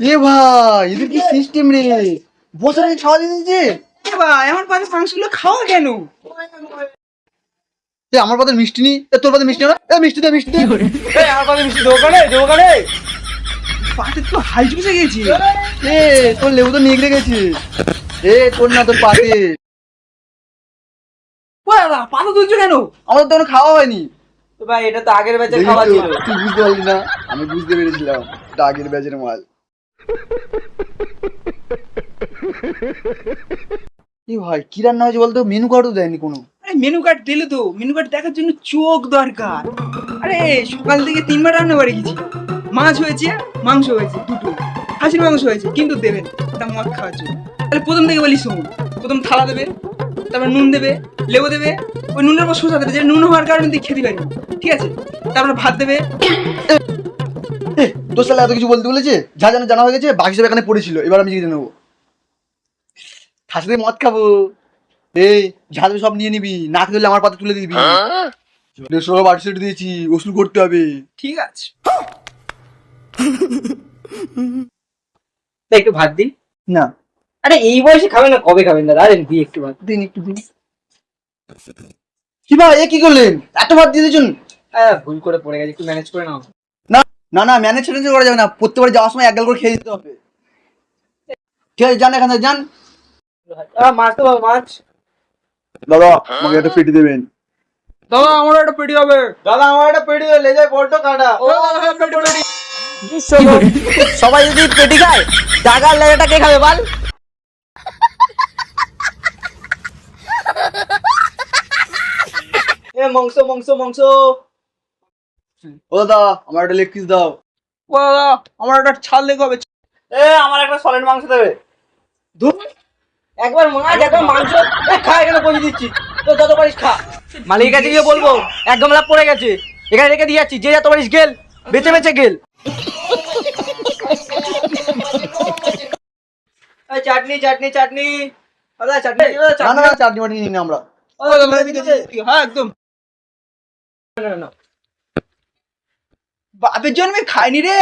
এ ভাই এদের কি সিস্টেম রে? বছরে খাওয়া দিয়ে দিচ্ছে এ ভাই আমার পাতে মাংসগুলো খাওয়া কেন? এ আমার পাতে মিষ্টি নি এ তোর পাতে মিষ্টি না এ মিষ্টি দে মিষ্টি দে। এই আমার পাশে মিষ্টি দোকানে দোকানে পাতে তো হাই চুষে গেছি। এ তোর লেবু তো নিয়ে গেছে। এ তোর না তোর পাতে। বাবা পাতা তুলছো কেন? আমাদের তো এখনও খাওয়া হয়নি। ভাই এটা তো আগের ব্যাচের খাওয়া ছিল। তুই বুঝতে পারলি না আমি বুঝতে পেরেছিলাম এটা আগের ব্যাচের মাল। এ ভাই, কি রান্না হয়েছে বলতো? মেনু কার্ডও দেয়নি কোনো। আরে মেনু কার্ড দিলে তো। মেনু কার্ড দেখার জন্য চোখ দরকার। আরে, সকাল থেকে তিনবার রান্না করে গেছি। মাছ হয়েছে, মাংস হয়েছে, দুটো। হাসির মাংস হয়েছে, কিন্তু দেবেন ওটা মদ খাওয়ার জন্য। তাহলে প্রথম থেকে বলি শুনুন। প্রথম থালা দেবে, তারপর নুন দেবে, লেবু দেবে, ওই নুনের উপর শসা দেবে যে নুন হওয়ার কারণে তুই খেতে পারবি ঠিক আছে? তারপর ভাত দেবে। তোর সালে এত কিছু বলতে বলেছে? যা জানা জানা হয়ে গেছে বাকি সব এখানে পড়েছিল এবার আমি জিজ্ঞেস নেব। খাসি দিয়ে মদ খাব। এই ঝাল সব নিয়ে নিবি না খেলে আমার পাতে তুলে দিবি। দেড়শো টাকা বাড়ি সেট দিয়েছি ওষুধ করতে হবে। ঠিক আছে। তা একটু ভাত দিন। না। আরে এই বয়সে খাবেন না কবে খাবেন দাদা? আরে দিই একটু ভাত। দিন একটু দিন। কি ভাই এ কি করলেন? এত ভাত দিয়ে দিয়েছেন। হ্যাঁ ভুল করে পড়ে গেছে একটু ম্যানেজ করে নাও। না না ম্যানেজ ম্যানেজ করা যাবে না। প্রত্যেকবার যাওয়ার সময় এক গাল করে খেয়ে দিতে হবে। ঠিক আছে যান এখান থেকে যান। মাছ তো বাবা, মাছ। দাদা আমাকে একটা পেটি দেবেন। দাদা আমার একটা পেটি হবে। দাদা আমার একটা পেটি বড্ড কাটা। ও সবাই যদি পেটি খায় টাকার লেগাটা কে খাবে বল? এ মাংস মাংস মাংস। ও দাদা আমার একটা লেগ পিস দাও। ও দাদা আমার একটা ছাল লেগে হবে। এ আমার একটা সলিড মাংস দেবে। ধুর। একবার মাছ একবার মাংস। এ, খা এখানে বসে দিচ্ছি। তো যত পারিস খা। মালিকের কাছে গিয়ে বলব এক গামলা পড়ে গেছে। এখানে রেখে দিয়ে যাচ্ছি। যে যত পারিস গেল বেঁচে বেঁচে গেল। চাটনি চাটনি চাটনি। দাদা চাটনি চাটনি চাটনি। নিই না আমরা। হ্যাঁ একদম। না, না। বাপের জন্মে খাইনি রে।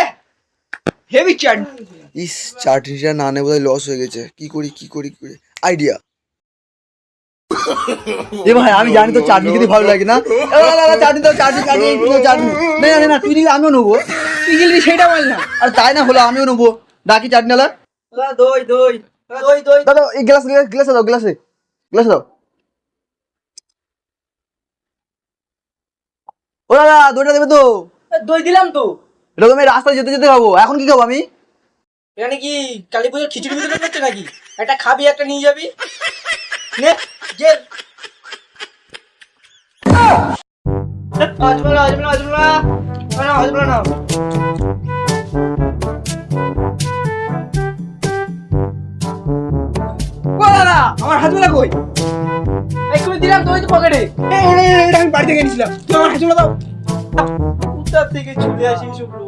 হেভি চাটনি ইস চাটনিটা না নে বোধহয় লস হয়ে গেছে। কি করি কি করি কি করি? আইডিয়া এ ভাই আমি জানি তো চাটনি খেতে ভালো লাগে না। চাটনি দাও চাটনি চাটনি চাটনি না না, না তুই নিলে আমিও নেব তুই গেলি সেটা বল না। আর তাই না হলো আমিও নেব। ডাকি চাটনি দই দই দই দই। দাদা এই গ্লাস গ্লাসে দাও গ্লাসে গ্লাসে দাও। ও দাদা দইটা দেবে তো। দই দিলাম তো। এটা তো আমি রাস্তায় যেতে যেতে খাব। এখন কি খাব আমি? এখানে কি কালী পুজোর খিচুড়ি বিতরণ করছে নাকি? একটা খাবি একটা নিয়ে যাবি। নে যে আসবে না আসবে না দাদা আমার হাজবেলা কই? এক্ষুনি দিলাম তুই তো পকেটে। এই, এই, এই, আমি বাড়ি থেকে এনেছিলাম। তুই আমার হাজবেলা দাও। কোথা থেকে চলে আসিস ওগুলো